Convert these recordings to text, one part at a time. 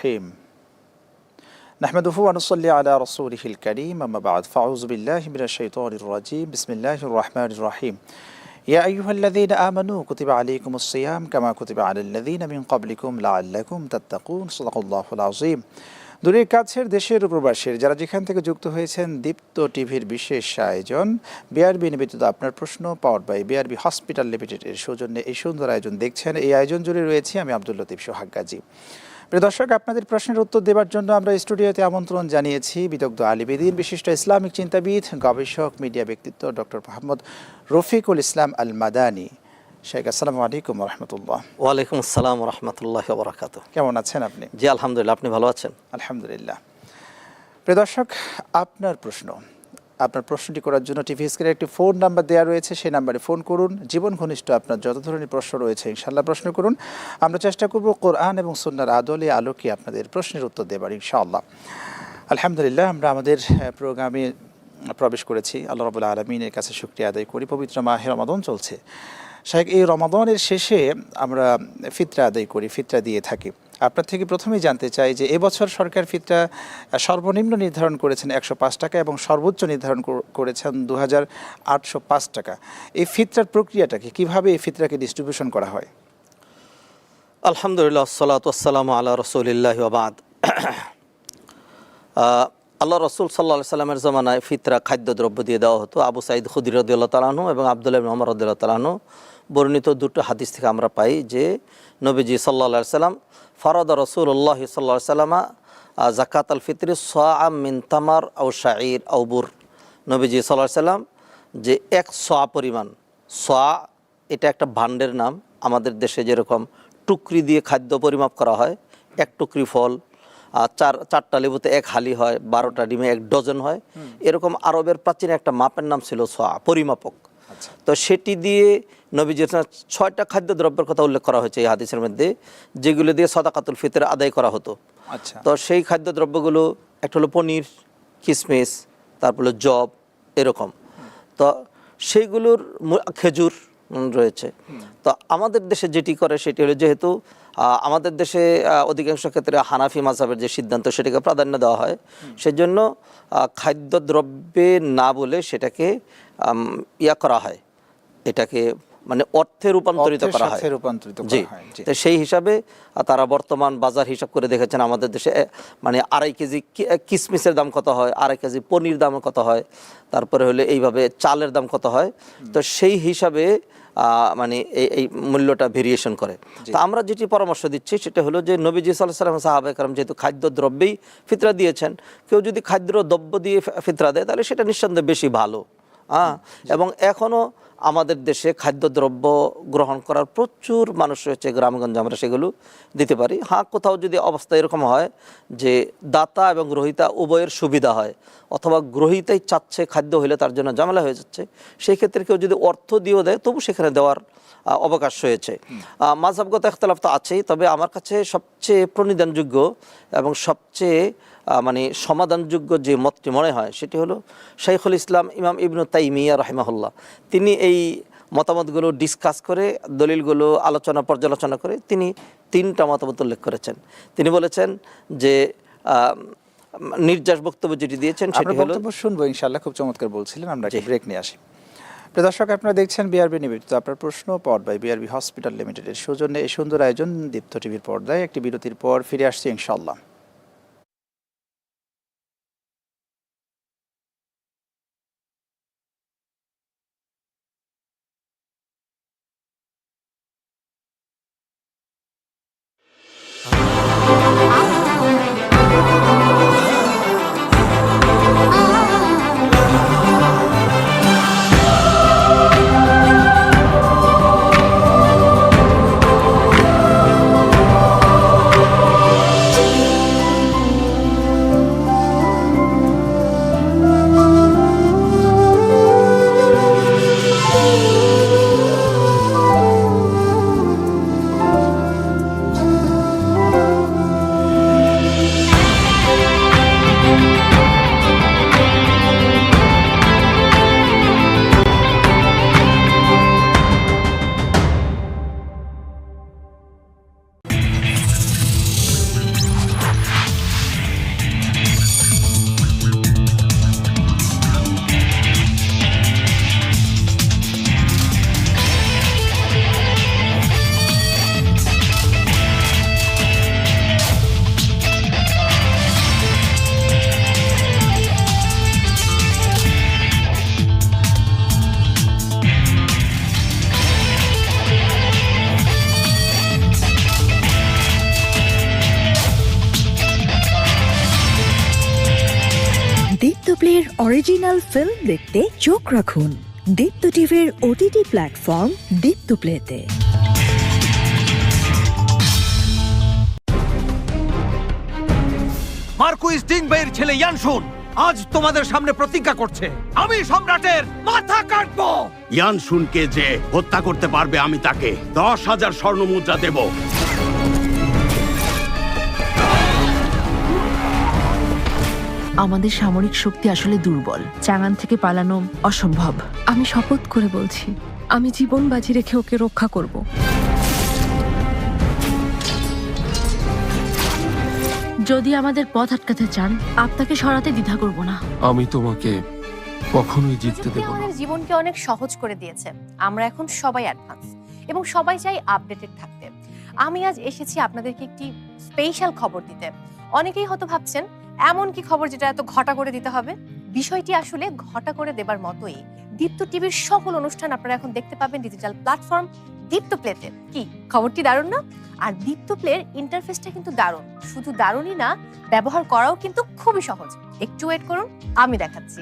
الرحيم نحمده ونصلي على رسوله الكريم أما بعد فأعوذ بالله من الشيطان الرجيم بسم الله الرحمن الرحيم يا أيها الذين آمنوا كتب عليكم الصيام كما كتب على الذين من قبلكم لعلكم تتقون صدق الله العظيم দূরের কাছের দেশের প্রবাসীর যারা যেখান থেকে যুক্ত হয়েছেন দীপ্ত টিভির বিশেষ আয়োজন বিআরবি নিবেদিত আপনার প্রশ্ন power by BRB hospital limited এর সৌজন্যে এই সুন্দর আয়োজন দেখছেন এই আয়োজন জুড়ে রয়েছে আমি আব্দুল লতিফ সোহাগ গাজী প্রিয় দর্শক আপনাদের প্রশ্নের উত্তর দেওয়ার জন্য আমরা স্টুডিওতে আমন্ত্রণ জানিয়েছি বিদগ্ধ আলিবেদিন বিশিষ্ট ইসলামিক চিন্তাবিদ গবেষক মিডিয়া ব্যক্তিত্ব ডক্টর মোহাম্মদ রফিকুল ইসলাম আল মাদানী শেখ আসসালামু আলাইকুম রহমতুল্লাহ। ওয়ালাইকুম আসসালাম রহমতুল্লাহ বরাকাত কেমন আছেন আপনি? জি আলহামদুলিল্লাহ। আপনি ভালো আছেন? আলহামদুলিল্লাহ। প্রিয় দর্শক আপনার প্রশ্ন আপনার প্রশ্নটি করার জন্য টিভি স্ক্রিনে একটি ফোন নাম্বার দেওয়া রয়েছে, সেই নাম্বারে ফোন করুন। জীবন ঘনিষ্ঠ আপনার যত ধরনের প্রশ্ন রয়েছে ইনশাল্লাহ প্রশ্ন করুন। আমরা চেষ্টা করব কোরআন এবং সুন্নার আদলে আলোকে আপনাদের প্রশ্নের উত্তর দেবার, ইনশাআল্লাহ। আলহামদুলিল্লাহ, আমরা আমাদের প্রোগ্রামে প্রবেশ করেছি। আল্লাহ রবুল্লা আলমিনের কাছে শুক্রিয়া আদায় করি। পবিত্র মাহে রমাদন চলছে। শাহেক এই রমাদনের শেষে আমরা ফিতরা আদায় করি, ফিতরা দিয়ে থাকি। আপনার থেকে প্রথমেই জানতে চাই যে এবছর সরকার ফিতরা সর্বনিম্ন নির্ধারণ করেছেন একশো পাঁচ টাকা এবং সর্বোচ্চ নির্ধারণ করেছেন দু হাজার আটশো পাঁচ টাকা। এই ফিতরার প্রক্রিয়াটাকে কীভাবে এই ফিতরাকে ডিস্ট্রিবিউশন করা হয়? আলহামদুলিল্লাহ সালাত আসসালাম আল্লাহ রসুলিল্লাহ আবাদ আল্লাহ রসুল সাল্লা সাল্লামের জমানায় ফিতরা খাদ্যদ্রব্য দিয়ে দেওয়া হতো। আবু সাইদ খুদির তালাহু এবং আবদুল্লাহ মোহাম্মদ রদুল্লাহ তালাহু বর্ণিত দুটো হাদিস থেকে আমরা পাই যে নবীজি সাল্লা সাল্লাম ফরদ রসুল্লাহ সাল্লা সাল্লামা জাকাত আল ফিতরি সোয়া মিন তামার আউ শাঈর আউবুর নবীজি সাল্লাহ সাল্লাম যে এক সোয়া পরিমাণ সোয়া এটা একটা ভাণ্ডের নাম আমাদের দেশে যেরকম টুকরি দিয়ে খাদ্য পরিমাপ করা হয় এক টুকরি ফল চার চারটা লেবুতে এক হালি হয় বারোটা ডিমে এক ডজন হয়। এরকম আরবের প্রাচীন একটা মাপের নাম ছিল সোয়া পরিমাপক। তো সেটি দিয়ে নবীজির ছয়টা খাদ্য দ্রব্যের কথা উল্লেখ করা হয়েছে এই হাদিসের মধ্যে যেগুলো দিয়ে সদাকাতুল ফিতর আদায় করা হতো। আচ্ছা। তো সেই খাদ্যদ্রব্যগুলো একটা হলো পনির কিসমিস তারপর হলো জব এরকম। তো সেইগুলোর খেজুর রয়েছে। তো আমাদের দেশে যেটি করে সেটি হলো যেহেতু আমাদের দেশে অধিকাংশ ক্ষেত্রে হানাফি মাঝাবের যে সিদ্ধান্ত সেটাকে প্রাধান্য দেওয়া হয়। সেজন্য খাদ্যদ্রব্যে না বলে সেটাকে ইয়া করা হয়। এটাকে মানে অর্থে রূপান্তরিত করা হয়। রূপান্তরিত জি। তো সেই হিসাবে তারা বর্তমান বাজার হিসাব করে দেখেছেন আমাদের দেশে মানে আড়াই কেজি কিসমিসের দাম কত হয় আড়াই কেজি পনির দাম কত হয় তারপরে হলে এইভাবে চালের দাম কত হয়। তো সেই হিসাবে মানে এই এই মূল্যটা ভেরিয়েশন করে। তো আমরা যেটি পরামর্শ দিচ্ছি সেটা হলো যে নবীজি সাল্লাহ সাল্লাম সাহাবেকরম যেহেতু খাদ্যদ্রব্যেই ফিতরা দিয়েছেন কেউ যদি খাদ্য দ্রব্য দিয়ে ফিতরা দেয় তাহলে সেটা নিঃসন্দেহে বেশি ভালো। হ্যাঁ এবং এখনও আমাদের দেশে খাদ্যদ্রব্য গ্রহণ করার প্রচুর মানুষ রয়েছে গ্রামগঞ্জে আমরা সেগুলো দিতে পারি। হ্যাঁ কোথাও যদি অবস্থা এরকম হয় যে দাতা এবং গ্রহিতা উভয়ের সুবিধা হয় অথবা গ্রহিতাই চাচ্ছে খাদ্য হলে তার জন্য ঝামেলা হয়ে যাচ্ছে সেই ক্ষেত্রে কেউ যদি অর্থ দিয়েও দেয় তবু সেখানে দেওয়ার অবকাশ রয়েছে। আহ, মাঝহাবগত একতলাফ তো আছেই তবে আমার কাছে সবচেয়ে প্রণিধানযোগ্য এবং সবচেয়ে মানে সমাধানযোগ্য যে মতটি মনে হয় সেটি হলো শাইখুল ইসলাম ইমাম ইবনু তাইমিয়া রহিমাহুল্লাহ। তিনি এই মতামতগুলো ডিসকাস করে দলিলগুলো আলোচনা পর্যালোচনা করে তিনি তিনটা মতামত উল্লেখ করেছেন। তিনি বলেছেন যে নির্যাস বক্তব্য যেটি দিয়েছেন সেটি হলো শুনব ইনশাল্লাহ খুব চমৎকার বলছিলেন আমরা ব্রেক নিয়ে আসি। প্রিয় দর্শক আপনারা দেখছেন বিআরবি নিবেদিত আপনার প্রশ্ন পাওয়ার বাই বিআরবি হসপিটাল লিমিটেডের সৌজন্যে এই সুন্দর আয়োজন দীপ্ত টিভির পর্দায় একটি বিরতির পর ফিরে আসছে ইনশাল্লাহ অরিজিনাল ফিল্ম দেখতে চোখ রাখুন। দীপ্ত টিভির ওটিটি প্ল্যাটফর্ম দীপ্ত প্লেতে। মার্কুইস ডিংবের ছেলে ইয়ানশুন আজ তোমাদের সামনে প্রতিজ্ঞা করছে। আমি সম্রাটের মাথা কাটবো। ইয়ান শুনকে যে হত্যা করতে পারবে আমি তাকে দশ হাজার স্বর্ণ মুদ্রা দেব। আমাদের সামরিক শক্তি আসলে দুর্বল। চাঙান থেকে পালানো অসম্ভব। আমি শপথ করে বলছি আমি জীবন বাজি রেখে ওকে রক্ষা করব। যদি আমাদের পথ আটকাতে চান আপনাকে সরাতে দ্বিধা করব না। আমি তোমাকে কখনোই জিততে দেব না। আমাদের জীবনকে অনেক সহজ করে দিয়েছে। আমরা এখন সবাই অ্যাডভান্স এবং সবাই চাই আপডেটেড থাকতে। আমি আজ এসেছি আপনাদেরকে একটি স্পেশাল খবর দিতে। অনেকেই হয়তো ভাবছেন এমন কি খবর যেটা এত ঘটা করে দিতে হবে? বিষয়টি আসলে ঘটা করে দেবার মতোই। দীপ্ত টিভির সকল অনুষ্ঠান আপনারা এখন দেখতে পাবেন ডিজিটাল প্ল্যাটফর্ম দীপ্ত প্লেতে কি, খবরটি দারুণ না? আর দীপ্ত প্লের ইন্টারফেসটা কিন্তু দারুণ। শুধু দারুণই না, ব্যবহার করাও কিন্তু খুবই সহজ। একটু ওয়েট করুন, আমি দেখাচ্ছি।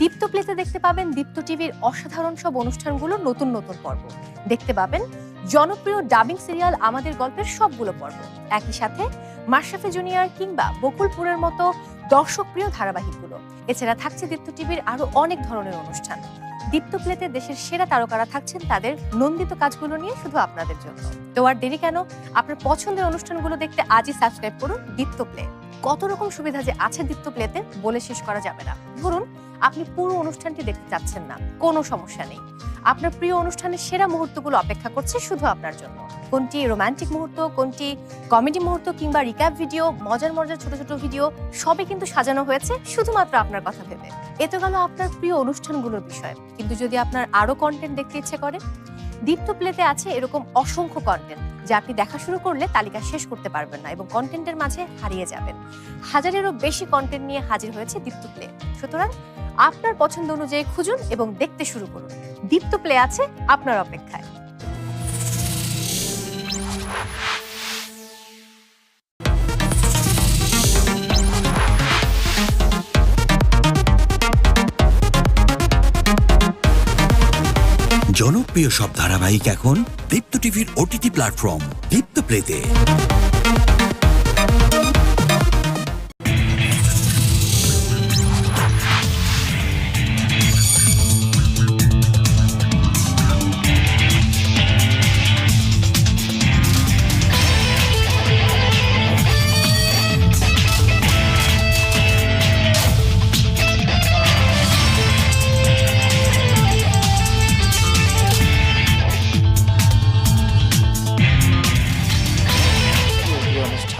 দীপ্ত প্লেতে দেখতে পাবেন দীপ্ত টিভির অসাধারণ সব অনুষ্ঠানগুলো নতুন নতুন পর্ব। দেখতে পাবেন জনপ্রিয় ডাবিং সিরিয়াল আমাদের গল্পের সবগুলো পর্ব। একই সাথে মাশরাফি জুনিয়র কিংবা বকুলপুরের মতো দর্শকপ্রিয় ধারাবাহিকগুলো। এছাড়া থাকছে দীপ্ত টিভির আরও অনেক ধরনের অনুষ্ঠান। দীপ্ত প্লেতে দেশের সেরা তারকারা থাকছেন তাদের নন্দিত কাজগুলো নিয়ে শুধু আপনাদের জন্য। তো আর দেরি কেন? আপনার পছন্দের অনুষ্ঠানগুলো দেখতে আজই সাবস্ক্রাইব করুন দীপ্ত প্লে। কত রকম সুবিধা যে আছে দীপ্ত প্লেতে বলে শেষ করা যাবে না। ধরুন, আপনি পুরো অনুষ্ঠানটি দেখতে চাচ্ছেন না। কোনো সমস্যা নেই। আপনার প্রিয় অনুষ্ঠানের সেরা মুহূর্তগুলো অপেক্ষা করছে শুধু আপনার জন্য। কোনটি রোমান্টিক মুহূর্ত, কোনটি কমেডি মুহূর্ত কিংবা রিক্যাপ ভিডিও মজার মজার ছোট ছোট ভিডিও সবই কিন্তু সাজানো হয়েছে শুধুমাত্র আপনার কথা ভেবে। এ তো গেল আপনার প্রিয় অনুষ্ঠানগুলোর বিষয়। কিন্তু যদি আপনার আরও কন্টেন্ট দেখতে ইচ্ছে করে দীপ্ত প্লেতে আছে এরকম অসংখ্য কন্টেন্ট যা আপনি দেখা শুরু করলে তালিকা শেষ করতে পারবেন না এবং কন্টেন্টের মাঝে হারিয়ে যাবেন। হাজারেরও বেশি কন্টেন্ট নিয়ে হাজির হয়েছে দীপ্ত প্লে। সুতরাং আপনার পছন্দ অনুযায়ী খুঁজুন এবং দেখতে শুরু করুন। দীপ্ত প্লে আছে আপনার অপেক্ষায়। জনপ্রিয় সব ধারাবাহিক এখন দীপ্ত টিভির ওটিটি প্ল্যাটফর্ম দীপ্ত প্লেতে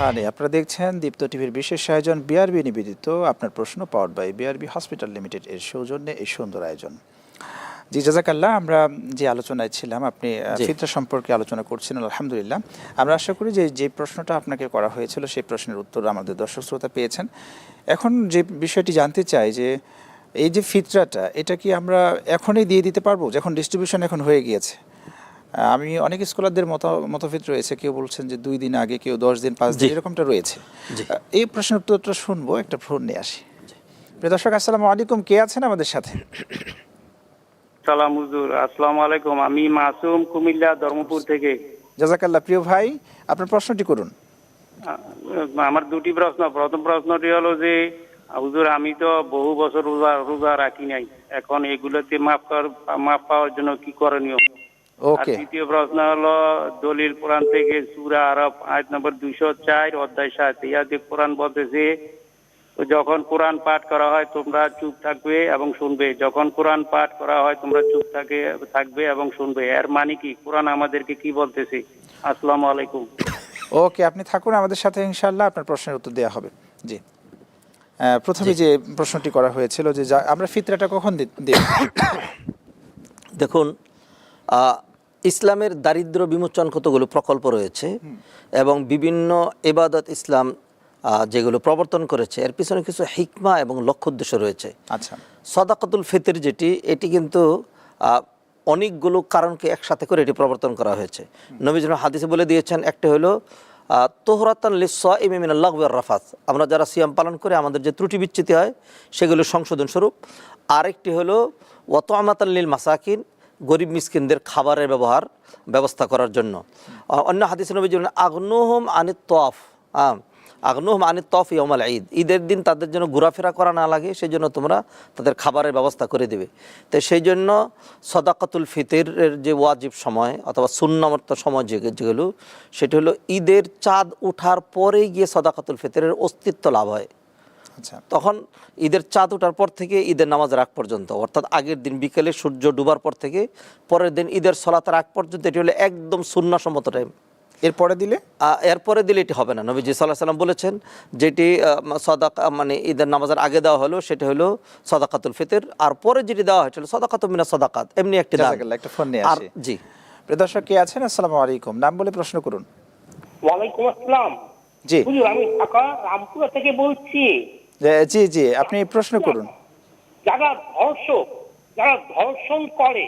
অনুষ্ঠানে আপনারা দেখছেন দীপ্ত টিভির বিশেষ আয়োজন বিআরবি নিবেদিত আপনার প্রশ্ন power by BRB hospital limited এর সৌজন্যে এই সুন্দর আয়োজন। জি জাজাকাল্লাহ আমরা যে আলোচনায় ছিলাম আপনি ফিতরা সম্পর্কে আলোচনা করছিলেন আলহামদুলিল্লাহ। আমরা আশা করি যে যে প্রশ্নটা আপনাকে করা হয়েছিল সেই প্রশ্নের উত্তর আমাদের দর্শক শ্রোতা পেয়েছেন। এখন যে বিষয়টি জানতে চাই যে এই যে ফিতরাটা এটা কি আমরা এখনই দিয়ে দিতে পারব? যখন ডিস্ট্রিবিউশন এখন হয়ে গিয়েছে। আমি অনেক স্কলারদের মত মতভেদ রয়েছে। কেউ বলছেন যে দুই দিন আগে কেউ দশ দিন পাঁচ দিন এরকমটা রয়েছে। এই প্রশ্নের উত্তরটা শুনব একটা ফোন নিয়ে আসি। প্রিয় দর্শক আসসালামু আলাইকুম। কে আছেন আমাদের সাথে? সালাম হুজুর। আসসালামু আলাইকুম। আমি মাসুম কুমিল্লা ধর্মপুর থেকে। জাজাকাল্লাহ প্রিয় ভাই আপনার প্রশ্নটি করুন। আমার দুটি প্রশ্ন। প্রথম প্রশ্নটি হলো যে হুজুর আমি তো বহু বছর রোজা রোজা রাখি নাই। এখন এগুলোতে মাপ কর- মাপ পাওয়ার জন্য কি করণীয়? ওকে দ্বিতীয় প্রশ্ন হলো দলিল কোরআন থেকে সুরা আরব আয়াত নম্বর দুইশো চার অধ্যায় সাত। ইয়াতে কোরআন বলতেছে যখন কোরআন পাঠ করা হয় তোমরা চুপ থাকবে এবং শুনবে। যখন কোরআন পাঠ করা হয় তোমরা চুপ থাকে থাকবে এবং শুনবে। এর মানে কি? কোরআন আমাদেরকে কি বলতেছে? আসসালামু আলাইকুম। ওকে আপনি থাকুন আমাদের সাথে ইনশাআল্লাহ আপনার প্রশ্নের উত্তর দেওয়া হবে। জি। প্রথমে যে প্রশ্নটি করা হয়েছিল যে আমরা ফিতরাটা কখন দেব? দেখুন আহ, ইসলামের দারিদ্র বিমোচন কতগুলো প্রকল্প রয়েছে এবং বিভিন্ন এবাদত ইসলাম যেগুলো প্রবর্তন করেছে এর পিছনে কিছু হিকমা এবং লক্ষ্য উদ্দেশ্য রয়েছে। আচ্ছা। সদাকতুল ফিতর যেটি এটি কিন্তু অনেকগুলো কারণকে একসাথে করে এটি প্রবর্তন করা হয়েছে। নবীজ হাদিসে বলে দিয়েছেন একটা হলো তোহরাতান লিসা রাফাত। আমরা যারা সিয়াম পালন করে আমাদের যে ত্রুটি বিচ্যুতি হয় সেগুলো সংশোধন স্বরূপ। আরেকটি হলো ওয়াত আমাতাল্লিল মাসাকিন গরিব মিসকিনদের খাবারের ব্যবহার, ব্যবস্থা করার জন্য। অন্য হাদিস নবী যেমন আগ্নোহম আনি তফ আগ্নোহম আনি তফ ইয়মাল ঈদ। ঈদের দিন তাদের জন্য ঘোরাফেরা করা না লাগে সেই জন্য তোমরা তাদের খাবারের ব্যবস্থা করে দেবে। তো সেই জন্য সদাকাতুল ফিতরের যে ওয়াজিব সময় অথবা সুন্নামত সময় যে, যেগুলো, সেটি হলো ঈদের চাঁদ ওঠার পরেই গিয়ে সদাকাতুল ফিতরের অস্তিত্ব লাভ হয়। তখন ঈদের চাঁদ ওঠার পর থেকে ঈদের নামাজ আগ পর্যন্ত অর্থাৎ আগের দিন বিকেলে সূর্য ডুবার পর থেকে পরের দিন ঈদের সলাতের আগ পর্যন্ত এটি হলো একদম সুন্নাসম্মত টাইম এরপরে দিলে? এরপরে দিলে এটি হবে না। নবীজি সাল্লাহ সাল্লাম বলেছেন যেটি সদাকা মানে ঈদের নামাজের আগে দেওয়া হলো সেটি হলো সদাকাতুল ফিতর আর পরে যেটি দেওয়া হয়েছিল সদাকাত মিনা সদাকাত এমনি একটি একটা ফোন নিয়ে আর জি। প্রিয় দর্শক কে আছেন? আসসালামু আলাইকুম। নাম বলে প্রশ্ন করুন। ওয়ালাইকুম আসসালাম। জি। হুজুর আমি ঢাকা রামপুরা থেকে বলছি। জি জি আপনি প্রশ্ন করুন। যারা ধর্ষক যারা ধর্ষণ করে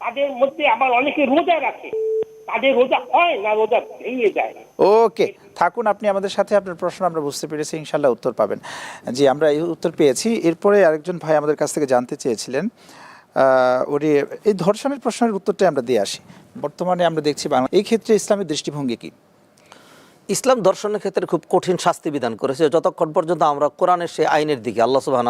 তাদের মধ্যে আবার অনেকে রোজা রাখে। তাদের রোজা হয় না রোজা ভেঙে যায়। ওকে থাকুন আপনি আমাদের সাথে আপনার প্রশ্ন আমরা বুঝতে পেরেছি ইনশাল্লাহ উত্তর পাবেন। জি আমরা এই উত্তর পেয়েছি। এরপরে আরেকজন ভাই আমাদের কাছ থেকে জানতে চেয়েছিলেন ওরি এই ধর্ষণের প্রশ্নের উত্তরটা আমরা দিয়ে আসি। বর্তমানে আমরা দেখছি বাংলা এই ক্ষেত্রে ইসলামের দৃষ্টিভঙ্গি কি? ইসলাম দর্শনের ক্ষেত্রে খুব কঠিন শাস্তি বিধান করেছে। যতক্ষণ পর্যন্ত আমরা কোরআনের সেই আইনের দিকে আল্লাহ সুবাহ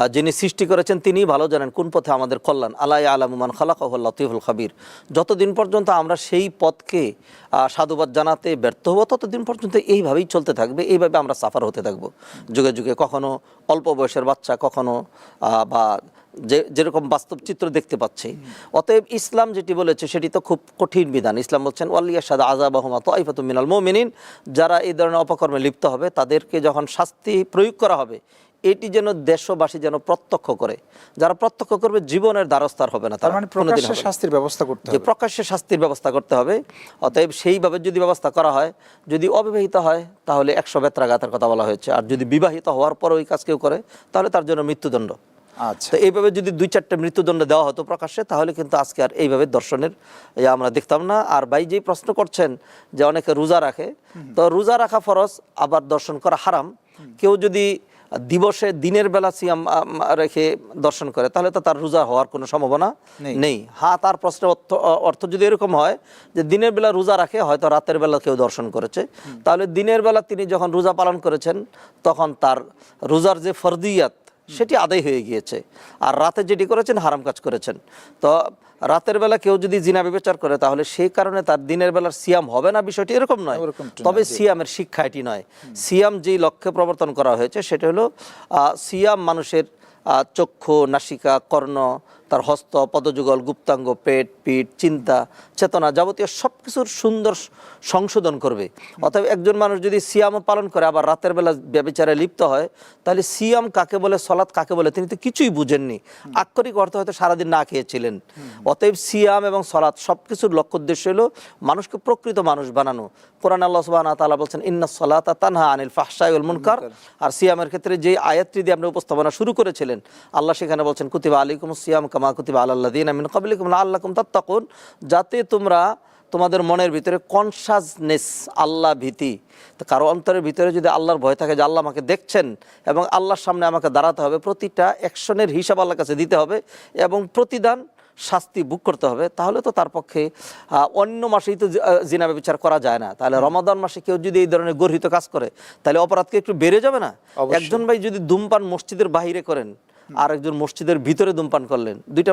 আহ, যিনি সৃষ্টি করেছেন তিনিই ভালো জানেন কোন পথে আমাদের কল্যাণ। আল্লাহ আলমুমান খালাকাহ লতিফুল খাবির। যতদিন পর্যন্ত আমরা সেই পথকে সাধুবাদ জানাতে ব্যর্থ হব ততদিন পর্যন্ত এইভাবেই চলতে থাকবে এইভাবে আমরা সাফার হতে থাকব। যুগে যুগে কখনো অল্প বয়সের বাচ্চা কখনো বা যে যেরকম বাস্তব চিত্র দেখতে পাচ্ছি। অতএব ইসলাম যেটি বলেছে সেটি তো খুব কঠিন বিধান। ইসলাম বলছেন ওয়াল্লিয়া সাদা আজাব আহমা তো আইফাতুম মিনাল মোমিনিন। যারা এই ধরনের অপকর্মে লিপ্ত হবে তাদেরকে যখন শাস্তি প্রয়োগ করা হবে এটি যেন দেশবাসী যেন প্রত্যক্ষ করে। যারা প্রত্যক্ষ করবে জীবনের দ্বারস্থার হবে না তার। মানে প্রকাশ্যে শাস্তির ব্যবস্থা করতে হবে। প্রকাশ্যে শাস্তির ব্যবস্থা করতে হবে অতএব সেইভাবে যদি ব্যবস্থা করা হয় যদি অবিবাহিত হয় তাহলে একশো বেত্রাঘাতের কথা বলা হয়েছে। আর যদি বিবাহিত হওয়ার পর ওই কাজ কেউ করে তাহলে তার জন্য মৃত্যুদণ্ড। আচ্ছা। তো এইভাবে যদি দুই চারটে মৃত্যুদণ্ড দেওয়া হতো প্রকাশ্যে তাহলে কিন্তু আজকে আর এইভাবে দর্শনের আমরা দেখতাম না। আর ভাই যেই প্রশ্ন করছেন যে অনেকে রোজা রাখে তো রোজা রাখা ফরজ আবার দর্শন করা হারাম। কেউ যদি দিবসে দিনের বেলা সিয়াম রেখে দর্শন করে তাহলে তো তার রোজা হওয়ার কোনো সম্ভাবনা নেই। নেই। হ্যাঁ তার প্রশ্নের অর্থ অর্থ যদি এরকম হয় যে দিনের বেলা রোজা রাখে হয়তো রাতের বেলা কেউ দর্শন করেছে। তাহলে দিনের বেলা তিনি যখন রোজা পালন করেছেন তখন তার রোজার যে ফরদিয়াত সেটি আদায় হয়ে গিয়েছে। আর রাতে যেটি করেছেন হারাম কাজ করেছেন। তো রাতের বেলা কেউ যদি জিনা বিবেচার করে তাহলে সেই কারণে তার দিনের বেলার সিয়াম হবে না? বিষয়টি এরকম নয়। তবে সিয়ামের শিক্ষা এটি নয়। সিয়াম যেই লক্ষ্যে প্রবর্তন করা হয়েছে সেটা হলো সিয়াম মানুষের চক্ষু নাসিকা কর্ণ তার হস্ত, পদযুগল, গুপ্তাঙ্গ, পেট, পিঠ, চিন্তা, চেতনা যাবতীয় সব কিছুর সুন্দর সংশোধন করবে। অতএব একজন মানুষ যদি সিয়াম পালন করে, আবার রাতের বেলা ব্যবচারে লিপ্ত হয়, তাহলে সিয়াম কাকে বলে, সলাৎ কাকে বলে, তিনি তো কিছুই বুঝেননি। আক্ষরিক অর্থ হয়তো সারাদিন না খেয়েছিলেন। অতএব সিয়াম এবং সলাৎ সব কিছুর লক্ষ্য উদ্দেশ্য হলো মানুষকে প্রকৃত মানুষ বানানো। কোরআন আল্লাহ সুবাহ তাআলা বলছেন, ইন্না সলাতা তানহা আনিল ফাহশাই ওয়াল মুনকার। আর সিয়ামের ক্ষেত্রে যে আয়াতটি দিয়ে আপনি উপস্থাপনা শুরু করেছিলেন, আল্লাহ সেখানে বলছেন, কুতিবা আলাইকুম সিয়াম কামা কুতিবা তাত্তাকুন। যাতে তোমরা তোমাদের মনের ভিতরে কনসাসনেস আল্লাহ ভীতি তো কারও অন্তরের ভিতরে যদি আল্লাহর ভয় থাকে যে আল্লাহ আমাকে দেখছেন এবং আল্লাহর সামনে আমাকে দাঁড়াতে হবে প্রতিটা অ্যাকশনের হিসাব আল্লাহর কাছে দিতে হবে এবং প্রতিদান শাস্তি বুক করতে হবে তাহলে তো তার পক্ষে অন্য মাসেই তো জি- আহ, জিনা বিচার করা যায় না। তাহলে রমাদান মাসে কেউ যদি এই ধরনের গর্হিত কাজ করে তাহলে অপরাধকে একটু বেড়ে যাবে না? একজন ভাই যদি ধূমপান মসজিদের বাহিরে করেন আর একজন মসজিদের ভিতরে ধূমপান করলেন। দুইটা